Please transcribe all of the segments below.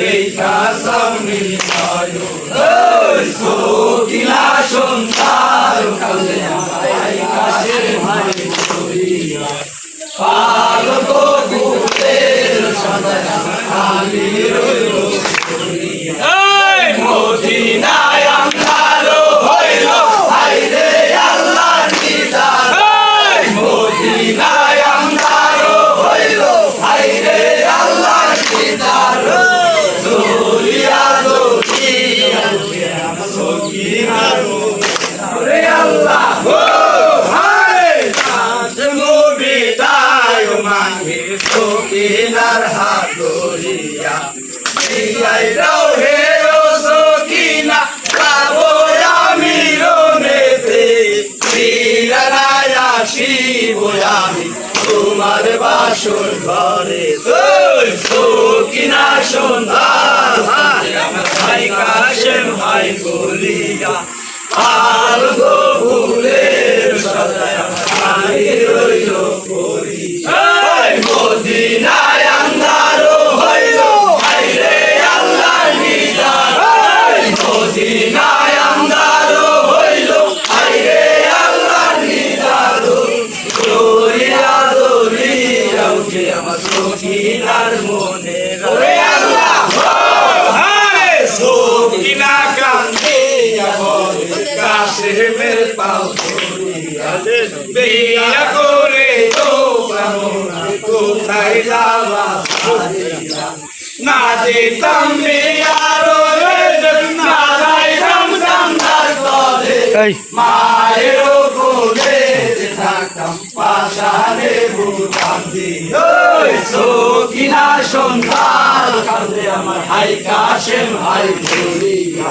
দেখা সামনে হয়। ওই সকিনা সন্তান রে আল্লাহ হো হারে নাচ বিদায় মাহে সকিনার হাত ধরিয়া দিয়াই দাও হে ও সকিনা যাব আমি রনেতে প্রিয়ারায় আসিব আমি তোমার বাসর ঘরে সকিনা সন্ধান ভাই কাশেম ভাই বলিয়া আর গো ফুলের সদায় খালি রইল করি মদিনায় আন্ধারো হইল হাইরে আল্লাহ নিদান মদিনায় আন্ধারো হইল হাইরে আল্লাহ নিদান দরিয়া দরিয়া উঠে আমার সখিনার মনে বিয়া করে তো কোথায় যাওয়া না যেতাম বিয়ারো রে না যাইতাম সান্দার করে এই। মায়েরও কোলে থাকতাম পাশারে ভূতান্তি ওই সকিনা সন্তান কান্দে আমার হাই কাশেম হাই ধরিয়া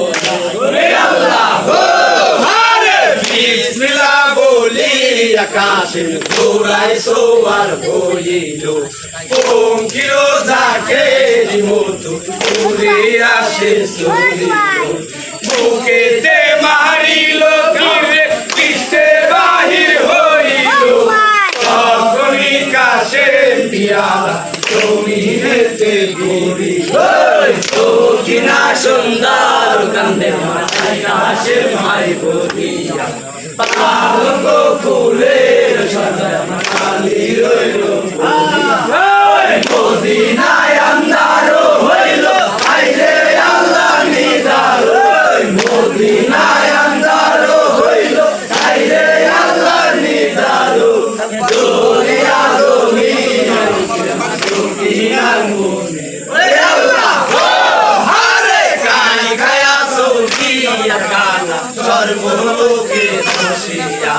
আকাশে দৌড়াই সোয়ার বইল পঙ্কির যাকে মধু উড়ে আসে সরিল বুকেতে মারিল কিরে বাহির হইল। তখনই কাছে পিয়ালা জমিনেতে ঘুরি ওই সকিনা সুন্দর কান্দে ফুলের সদা আমার রইল কানা সর্বলোকে দোষিয়া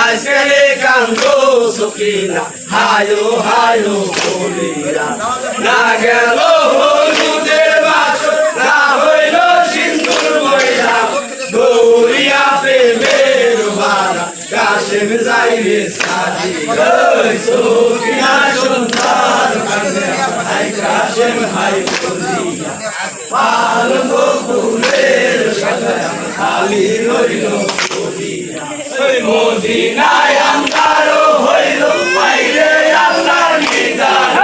আসলে কান্দ সকিনা হায়ো হায়ো বলিয়া। না গেল খালি রইল ওই মদিনায় হইল বাইরে আল্লাহর নিদান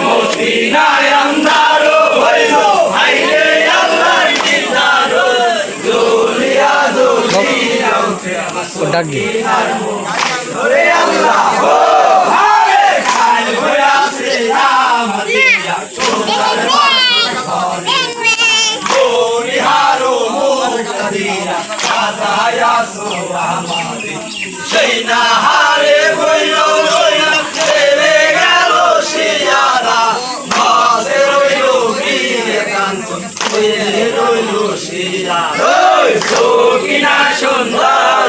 মদিনায় আন্ধারো হইল বাইরে আল্লাহর নিদান দলিয়া দলিয়া উঠে আমার ডাক দি ওরে আল্লাহ ও হারে খায় হয়ে আছে আমাদিয়া সোনার বনিহারো সাদায়া সো আমাদের সেই না হারে বইল রইল ছেড়ে গেল শিয়ারা। মাঝে রইল গিয়ে কান্ত রইল শিয়া সকিনা সুন্দর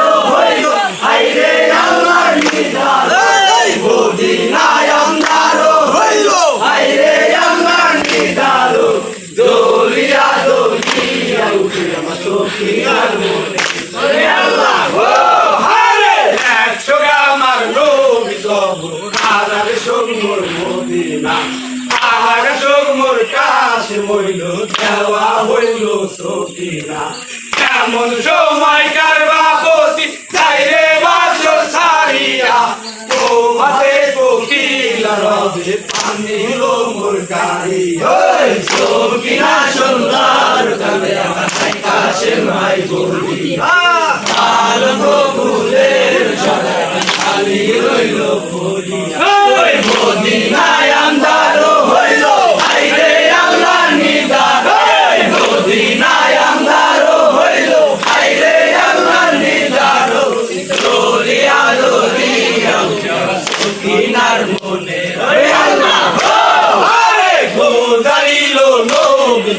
সগমর মদিনা। আহার সগমর কাছে মইল, দেওয়া হইল সকিনা কেমন সময় কারবাপতি যাইরে বাসর সারিয়া ও মাসে কোকিল রবে পানি লো মোর গাড়ি। ওই সকিনা সুন্দর কালে আমার কাছে মাই বলি। আলম ফুলের ছড়া খালি রইল বলিয়া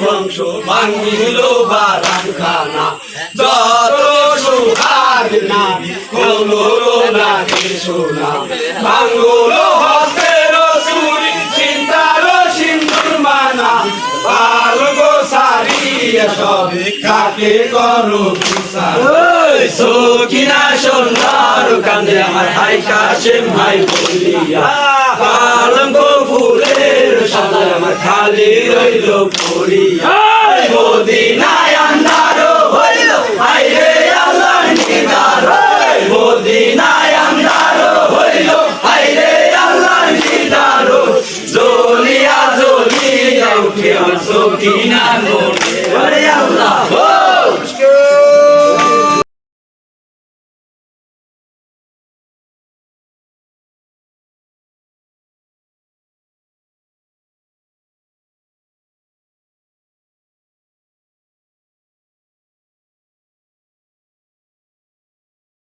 বংশ ভাঙ্গিল বারান যত সুহাগ নাবি হলো না সোনা ভাঙ্গল হস্তের সুরি সারিয়া সবে কাকে করো সকিনা সোনার কান্দে আমার হাই কাশেম ভাই বলিয়া। পালঙ্গ ফুলের সাদা আমার খালি রইল পড়িয়া মদিনায় আন্ধারো হইল হাইরে